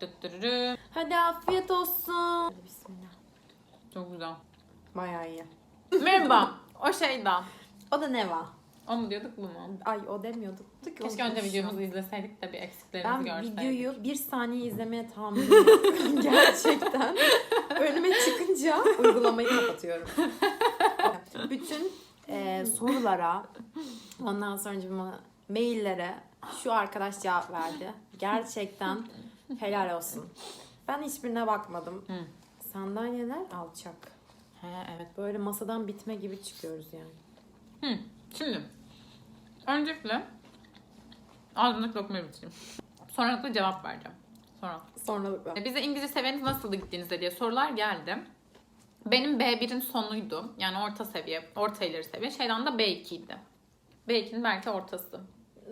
Dıttırırı. Hadi afiyet olsun. Bismillah. Çok güzel. Bayağı iyi. Merhaba. O şeyden. O da ne var? O mu diyorduk bu mu? Ay o demiyorduk. Keşke önce videomuzu izleseydik de bir eksiklerimizi Ben görseydik. videoyu bir saniye izlemeye tahammülüm. Gerçekten. Önüme çıkınca uygulamayı kapatıyorum. Bütün e, sorulara, ondan sonra maillere şu arkadaş cevap verdi. Gerçekten helal olsun. Ben hiçbirine bakmadım. Hı. Sandalyeler alçak. He evet. Böyle masadan bitme gibi çıkıyoruz yani. Hı. Şimdi. Öncelikle ağzımdaki lokmayı bitireyim. Sonralıkla cevap vereceğim. Sonra. Sonra ben. Bize İngilizce seviyeniz nasıldı gittiğinizde diye sorular geldi. Benim B1'in sonuydu. Yani orta seviye, orta ileri seviye. Şeyden de B2'ydi. B2'nin belki ortası.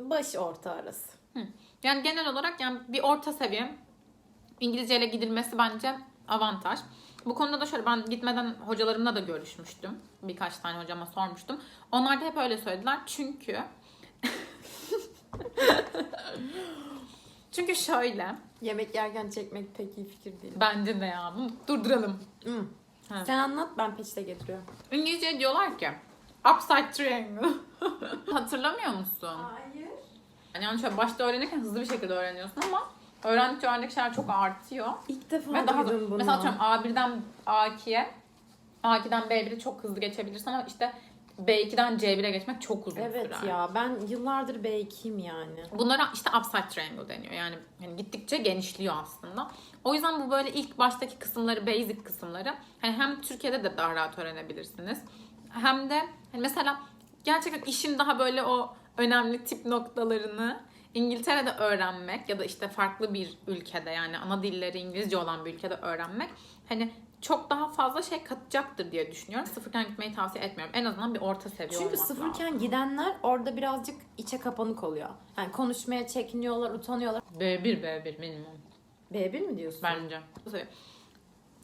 Baş orta arası. Hı. Yani genel olarak yani bir orta seviye İngilizce ile gidilmesi bence avantaj. Bu konuda da şöyle ben gitmeden hocalarımla da görüşmüştüm. Birkaç tane hocama sormuştum. Onlar da hep öyle söylediler. Çünkü Çünkü şöyle Yemek yerken çekmek pek iyi fikir değil. bence de ya bunu durduralım. Hı. Ha. Sen anlat ben peçete getiriyorum. İngilizce diyorlar ki upside triangle. Hatırlamıyor musun? Hayır. Yani, yani şöyle başta öğrenirken hızlı bir şekilde öğreniyorsun ama öğrendikçe öğrendikçe şeyler çok artıyor. İlk defa Ve daha duydum bunu. mesela atıyorum A1'den A2'ye A2'den B1'e çok hızlı geçebilirsin ama işte B2'den C1'e geçmek çok uzun Evet sürer. ya ben yıllardır B2'yim yani. Bunlara işte upside triangle deniyor. Yani hani gittikçe genişliyor aslında. O yüzden bu böyle ilk baştaki kısımları, basic kısımları hani hem Türkiye'de de daha rahat öğrenebilirsiniz. Hem de hani mesela gerçekten işin daha böyle o önemli tip noktalarını İngiltere'de öğrenmek ya da işte farklı bir ülkede yani ana dilleri İngilizce olan bir ülkede öğrenmek hani çok daha fazla şey katacaktır diye düşünüyorum. Sıfırken gitmeyi tavsiye etmiyorum. En azından bir orta seviye Çünkü olmak sıfırken lazım. gidenler orada birazcık içe kapanık oluyor. Yani konuşmaya çekiniyorlar, utanıyorlar. B1 B1 minimum. B1 mi diyorsun? Bence.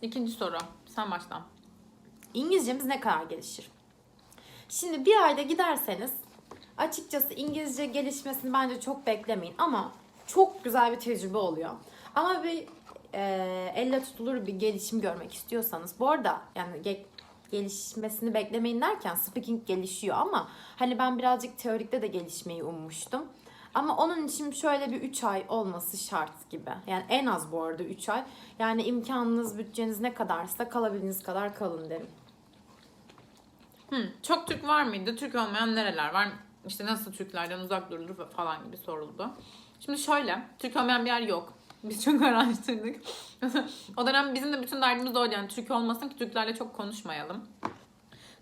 İkinci soru. Sen başla. İngilizcemiz ne kadar gelişir? Şimdi bir ayda giderseniz açıkçası İngilizce gelişmesini bence çok beklemeyin ama çok güzel bir tecrübe oluyor. Ama bir e, elle tutulur bir gelişim görmek istiyorsanız bu arada yani ge- gelişmesini beklemeyin derken speaking gelişiyor ama hani ben birazcık teorikte de gelişmeyi ummuştum. Ama onun için şöyle bir 3 ay olması şart gibi. Yani en az bu arada 3 ay. Yani imkanınız, bütçeniz ne kadarsa kalabildiğiniz kadar kalın derim. Hı, çok Türk var mıydı? Türk olmayan nereler var? İşte nasıl Türklerden uzak durulur falan gibi soruldu. Şimdi şöyle, Türk olmayan bir yer yok. Biz çok araştırdık. o dönem bizim de bütün derdimiz oydu. Yani Türk olmasın ki Türklerle çok konuşmayalım.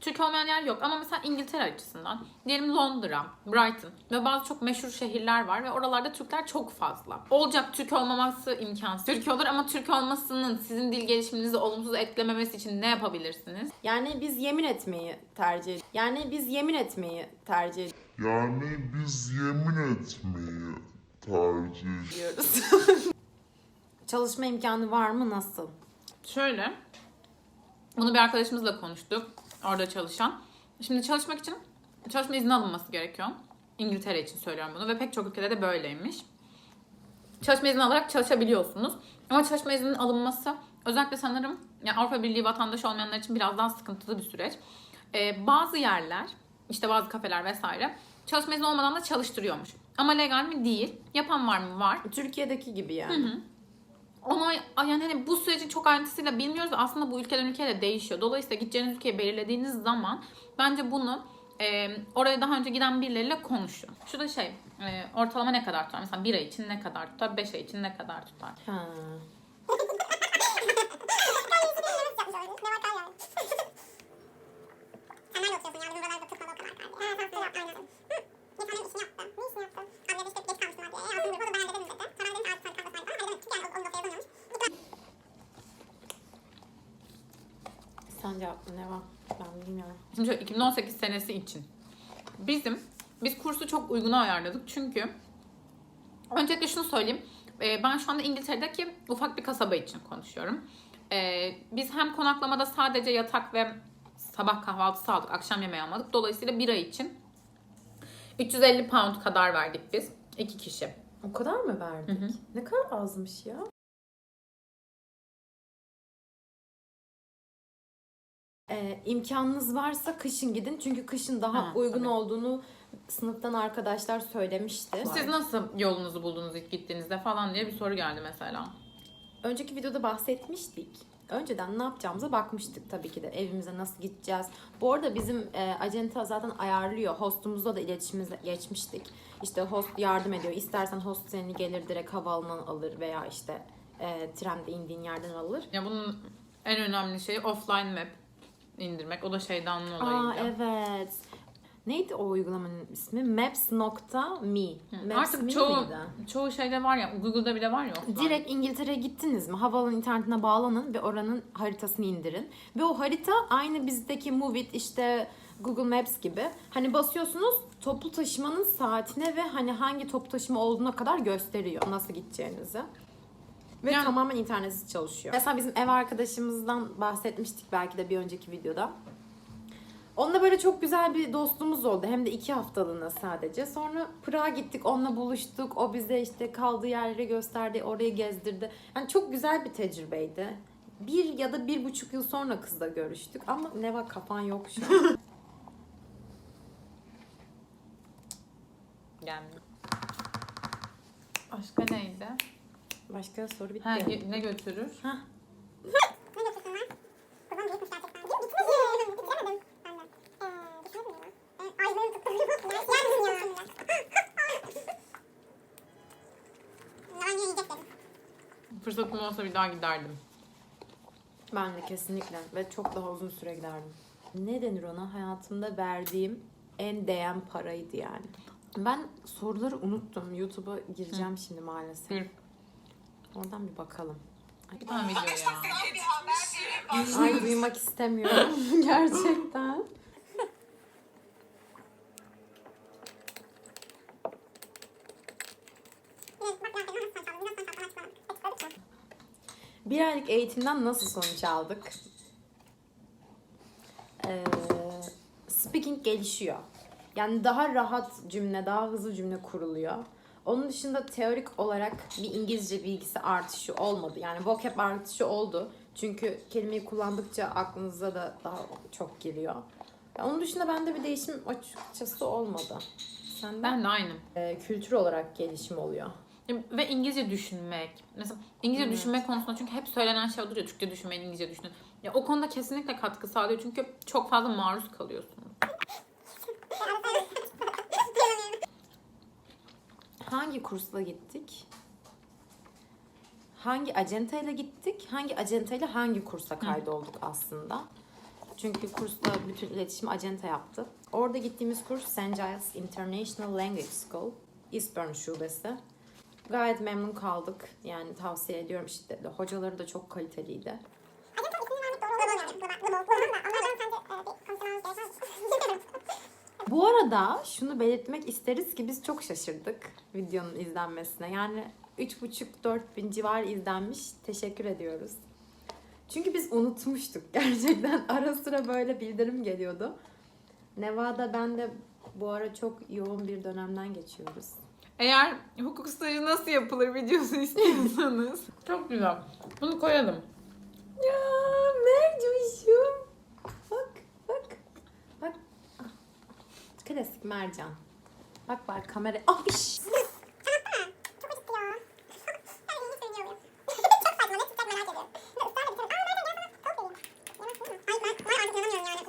Türk olmayan yer yok ama mesela İngiltere açısından diyelim Londra, Brighton ve bazı çok meşhur şehirler var ve oralarda Türkler çok fazla. Olacak Türk olmaması imkansız. Türk olur ama Türk olmasının sizin dil gelişiminizi olumsuz etkilememesi için ne yapabilirsiniz? Yani biz yemin etmeyi tercih ediyoruz. Yani biz yemin etmeyi tercih Yani biz yemin etmeyi tercih ediyoruz. Çalışma imkanı var mı? Nasıl? Şöyle. Bunu bir arkadaşımızla konuştuk. Orada çalışan. Şimdi çalışmak için çalışma izni alınması gerekiyor. İngiltere için söylüyorum bunu ve pek çok ülkede de böyleymiş. Çalışma izni alarak çalışabiliyorsunuz. Ama çalışma izninin alınması özellikle sanırım yani Avrupa Birliği vatandaşı olmayanlar için biraz daha sıkıntılı bir süreç. Ee, bazı yerler, işte bazı kafeler vesaire çalışma izni olmadan da çalıştırıyormuş. Ama legal mi? Değil. Yapan var mı? Var. Türkiye'deki gibi yani. Ona yani hani bu sürecin çok ayrıntısıyla bilmiyoruz. Aslında bu ülkeden ülkeye de değişiyor. Dolayısıyla gideceğiniz ülkeyi belirlediğiniz zaman bence bunu e, oraya daha önce giden birileriyle konuşun. Şu da şey e, ortalama ne kadar tutar? Mesela bir ay için ne kadar tutar? Beş ay için ne kadar tutar? Ha. Sen cevapla ne var? Ben bilmiyorum. Şimdi şöyle 2018 senesi için bizim biz kursu çok uyguna ayarladık çünkü öncelikle şunu söyleyeyim. Ee, Ben şu anda İngiltere'deki ufak bir kasaba için konuşuyorum. Ee, Biz hem konaklamada sadece yatak ve sabah kahvaltısı aldık, akşam yemeği almadık. Dolayısıyla bir ay için 350 pound kadar verdik biz. iki kişi. O kadar mı verdik? Ne kadar azmış ya. E, imkanınız varsa kışın gidin. Çünkü kışın daha Ha, uygun tabii. olduğunu sınıftan arkadaşlar söylemişti. Siz nasıl yolunuzu buldunuz ilk gittiğinizde falan diye bir soru geldi mesela. Önceki videoda bahsetmiştik. Önceden ne yapacağımıza bakmıştık tabii ki de. Evimize nasıl gideceğiz. Bu arada bizim e, acenta zaten ayarlıyor. Hostumuzla da iletişimimize geçmiştik. İşte host yardım ediyor. İstersen host seni gelir direkt havaalanından alır veya işte e, trende indiğin yerden alır. Ya bunun en önemli şeyi offline map indirmek. O da şeyden Aa dolayıydı. evet. Neydi o uygulamanın ismi? Maps.me. Maps Artık çoğu miydi? çoğu şeyde var ya Google'da bile var ya offline. Direkt İngiltere'ye gittiniz mi? Havaalanı internetine bağlanın ve oranın haritasını indirin. Ve o harita aynı bizdeki Movit işte Google Maps gibi. Hani basıyorsunuz toplu taşımanın saatine ve hani hangi toplu taşıma olduğuna kadar gösteriyor nasıl gideceğinizi. Ve Yani- tamamen internetsiz çalışıyor. Mesela bizim ev arkadaşımızdan bahsetmiştik belki de bir önceki videoda. Onunla böyle çok güzel bir dostluğumuz oldu. Hem de iki haftalığına sadece. Sonra Prag'a gittik, onunla buluştuk. O bize işte kaldığı yerleri gösterdi, orayı gezdirdi. Yani çok güzel bir tecrübeydi. Bir ya da bir buçuk yıl sonra kızla görüştük. Ama ne var kafan yok şu an. Gelmiyor. Başka neydi? Başka soru bitti. Ha, ne götürür? Hah. Fırsatım olsa bir daha giderdim. Ben de kesinlikle ve çok daha uzun süre giderdim. Ne denir ona? Hayatımda verdiğim en değen paraydı yani. Ben soruları unuttum. YouTube'a gireceğim şimdi maalesef. Gir. Oradan bir bakalım. Bir tane video ya. Ay duymak istemiyorum gerçekten. Bir aylık eğitimden nasıl sonuç aldık? Ee, speaking gelişiyor. Yani daha rahat cümle, daha hızlı cümle kuruluyor. Onun dışında teorik olarak bir İngilizce bilgisi artışı olmadı. Yani vocab artışı oldu. Çünkü kelimeyi kullandıkça aklınıza da daha çok giriyor. Ya onun dışında bende bir değişim açıkçası olmadı. Senden Ben de aynı. Ee, kültür olarak gelişim oluyor. Ve İngilizce düşünmek. Mesela İngilizce düşünme konusunda çünkü hep söylenen şey odur ya Türkçe düşünmeyin, İngilizce düşünün. Ya o konuda kesinlikle katkı sağlıyor çünkü çok fazla maruz kalıyorsunuz. Hangi kursla gittik? Hangi acentayla gittik? Hangi acentayla hangi kursa kaydolduk aslında? Çünkü kursta bütün iletişim acenta yaptı. Orada gittiğimiz kurs St. Giles International Language School, Eastbourne şubesi. Gayet memnun kaldık. Yani tavsiye ediyorum şiddetle. Hocaları da çok kaliteliydi. Bu arada şunu belirtmek isteriz ki biz çok şaşırdık videonun izlenmesine. Yani 3,5-4 bin civar izlenmiş. Teşekkür ediyoruz. Çünkü biz unutmuştuk gerçekten. Ara sıra böyle bildirim geliyordu. Nevada ben de bu ara çok yoğun bir dönemden geçiyoruz. Eğer hukuk stajı nasıl yapılır videosu istiyorsanız çok güzel. Bunu koyalım. Ya Ben yani. Yemek gerçekten yiyemiyorum.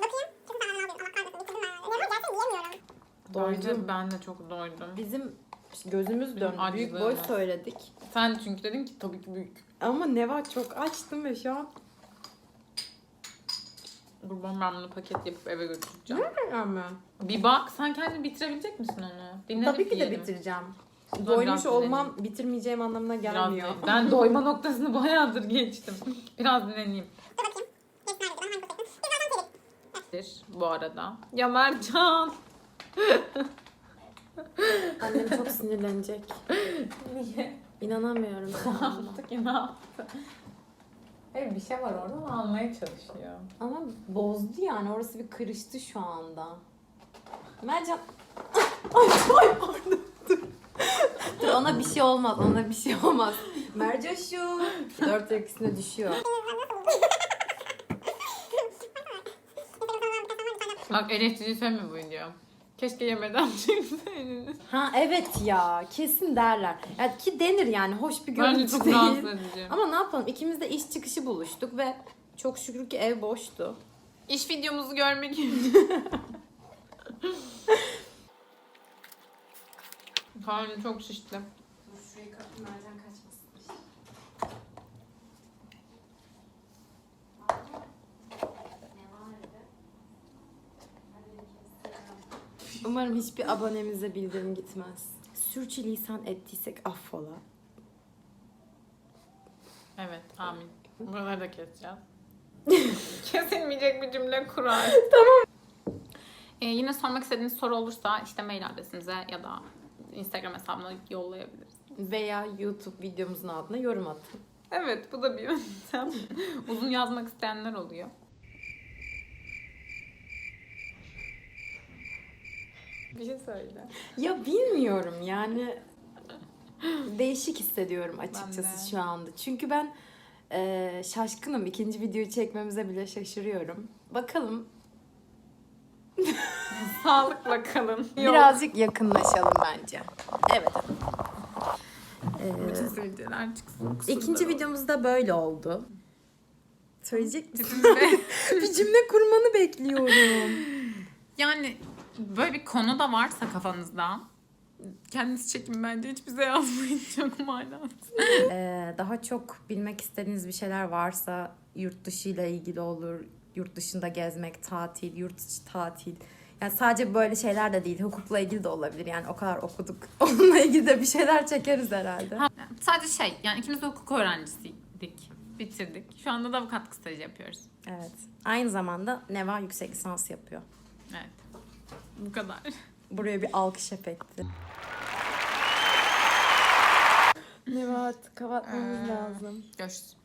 Bence Doydum. ben de çok doydum. Bizim gözümüz döndü. Büyük boy söyledik. Sen çünkü dedin ki tabii ki büyük. Ama Neva çok açtım ve şu an Kurban ben bunu paket yapıp eve götüreceğim. ama. Bir bak sen kendin bitirebilecek misin onu? Dinlenip Tabii ki de yiyelim. bitireceğim. zaman Doymuş biraz olmam bitirmeyeceğim anlamına Biraz gelmiyor. dinleneyim. ben doyma noktasını bayağıdır geçtim. Biraz dinleneyim. Dur. Bu arada. Ya Mercan. Annem çok sinirlenecek. Niye? İnanamıyorum. Ne anda. yaptı ki ne yaptı? Hayır bir şey var orada ama almaya çalışıyor. Ama bozdu yani. Orası bir kırıştı şu anda. Mercan. ay ay pardon. Dur. Dur ona bir şey olmaz. Ona bir şey olmaz. Mercan şu. Dört ikisine düşüyor. Bak eleştiri söyleme bu video. Keşke yemeden çekseydiniz. Ha evet ya kesin derler. Ya ki denir yani hoş bir Bence görüntü çok değil. rahatsız edici. Ama ne yapalım ikimiz de iş çıkışı buluştuk ve çok şükür ki ev boştu. İş videomuzu görmek için. Karnım çok şişti. Şurayı kapatın Mercan kaçmasın. Umarım hiçbir abonemize bildirim gitmez. Sürçülisan ettiysek affola. Evet amin. Buraları da keseceğiz. Kesilmeyecek bir cümle kurar. Ee, yine sormak istediğiniz soru olursa işte mail adresimize ya da Instagram hesabına yollayabiliriz. Veya YouTube videomuzun altına yorum atın. Evet bu da bir yöntem. Uzun yazmak isteyenler oluyor. Bir şey söyle. Ya bilmiyorum yani değişik hissediyorum açıkçası şu anda. Çünkü ben e, şaşkınım. İkinci videoyu çekmemize bile şaşırıyorum. Bakalım Sağlıkla kalın. Yok. birazcık yakınlaşalım bence. Evet. Bütün sivilceler çıksın. İkinci videomuz da böyle oldu. Söyleyecek misin? bir cümle kurmanı bekliyorum. yani böyle bir konu da varsa kafanızda kendiniz çekin bence hiç bize yazmayın çok manasız. Ee, daha çok bilmek istediğiniz bir şeyler varsa yurt dışı ile ilgili olur. Yurt dışında gezmek, tatil, yurt içi tatil. Yani sadece böyle şeyler de değil. Hukukla ilgili de olabilir. Yani o kadar okuduk. Onunla ilgili de bir şeyler çekeriz herhalde. Ha, sadece şey yani ikimiz de hukuk öğrencisiydik. Bitirdik. Şu anda da avukat stajı yapıyoruz. Evet. Aynı zamanda Neva yüksek lisans yapıyor. Evet. Bu kadar. Buraya bir alkış efekti. Neva artık kapatmamız Ee, lazım. Görüşürüz.